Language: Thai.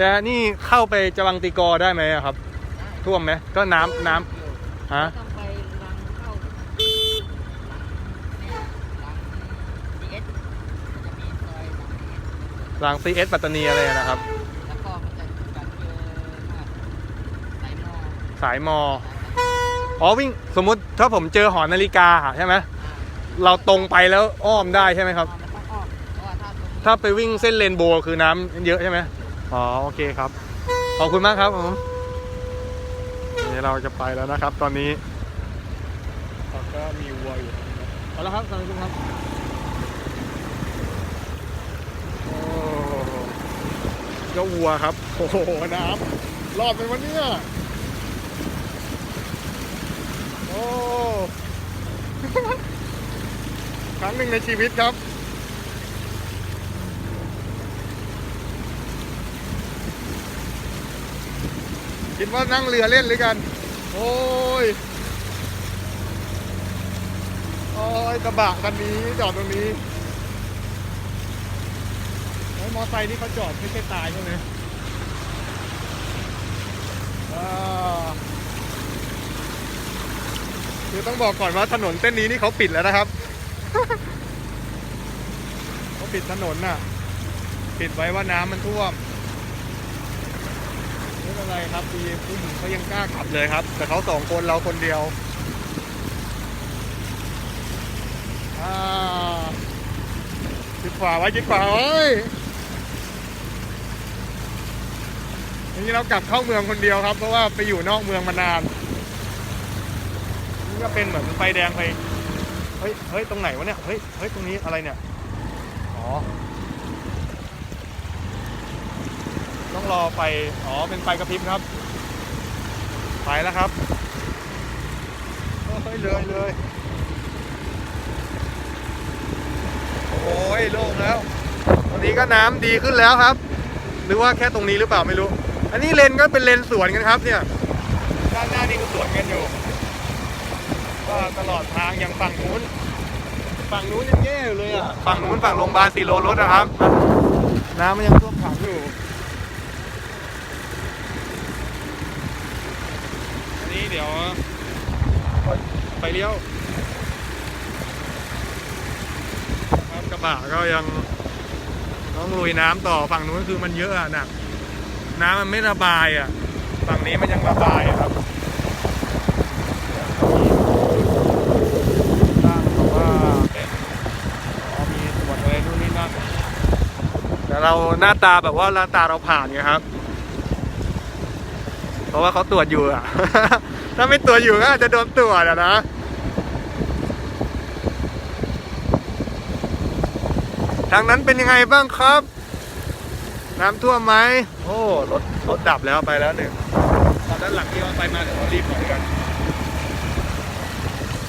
นะนี่เข้าไปจวังตีกอได้ไหมอะครับ ท่วมไหมก็น้ำน้ำฮะต้องไปรังเข้ารังดีเอสจะมีซอยรังดีเอสรางซีเอสปัตตานีอะไรนะครับ แล้วก็มันจะแบบเจอมากสายมอสายมออ๋อวิ่งสมมุติถ้าผมเจอหอนาฬิกาใช่ไหมเราตรงไปแล้วอ้อมได้ใช่ไหมครับ มันต้องออมเพราะว่าถ้าตรงนี้ถ้าไปวิ่งเส้นเลนโบว์คือน้ำเยอะใช่ไหม อ๋อโอเคครับ ขอบคุณมากครับผมนี่เราจะไปแล้วนะครับ ตอนนี้เราก็มีวัวอยู่เอาละครับสวัสดีครับโอ้เจ้าวัวครับ โอ้โหน้ำรอดไปวันนี้โอ้ครั้งหนึ่งในชีวิตครับ คิดว่านั่งเรือเล่นหรือกัน โอ้ย โอ้ยกระบะคันนี้จอดตรงนี้ไอ้มอไซค์นี่เขาจอดไม่ใช่ตายใช่ไหมคือต้องบอกก่อนว่าถนนเส้นนี้นี่เขาปิดแล้วนะครับ เขาปิดถนนน่ะ ปิดไว้ว่าน้ำมันท่วม เป็นไรครับดีผู้หญิงเขายังกล้าขับเลยครับ แต่เขาสองคนเราคนเดียวอ่าคิดขวาไว้คิดขวาไว้ทีนี้เรากลับเข้าเมืองคนเดียวครับ เพราะว่าไปอยู่นอกเมืองมานานนี่ก็เป็นเหมือนไฟแดงไปเฮ้ยเฮ้ยตรงไหนวะเนี่ยเฮ้ยเฮ้ยตรงนี้อะไรเนี่ยอ๋อ ต้องรอไฟ อ๋อ เป็นไฟกระพริบครับ ไปแล้วครับเฮ้ยเลยเลย โอ้ยโล่งแล้ว ตอนนี้ก็น้ำดีขึ้นแล้วครับ หรือว่าแค่ตรงนี้หรือเปล่าไม่รู้ อันนี้เลนก็เป็นเลนสวนกันครับเนี่ย ด้านหน้านี่ก็สวนกันอยู่ ก็ตลอดทางอย่างฝั่งนู้น ฝั่งนู้นยังแย่อยู่เลยอะ ฝั่งนู้นฝั่งโรงพยาบาลสีโลรถนะครับ น้ำมันยังท่วมขังอยู่ อันนี้ เดี๋ยวไปเลี้ยวครับกระบะก็ยังต้องลุยน้ำต่อฝั่งนู้นคือมันเยอะอะหนักน้ำมันไม่ระบายอะ ฝั่งนี้มันยังระบายอะครับตั้งบอกว่ามีตรวจอะไรนู่นนี่นั่นแต่เราหน้าตาแบบว่าหน้าตาเราผ่านไงครับ เพราะว่าเขาตรวจอยู่อะถ้าไม่ตรวจอยู่ก็อาจจะโดนตรวจอะนะทางนั้นเป็นยังไงบ้างครับ น้ำท่วมไหมโอ้รถรถดับแล้วไปแล้วหนึ่งตอนด้านหลังที่ว่าไปมาเดี๋ยวเรารีบหน่อยกัน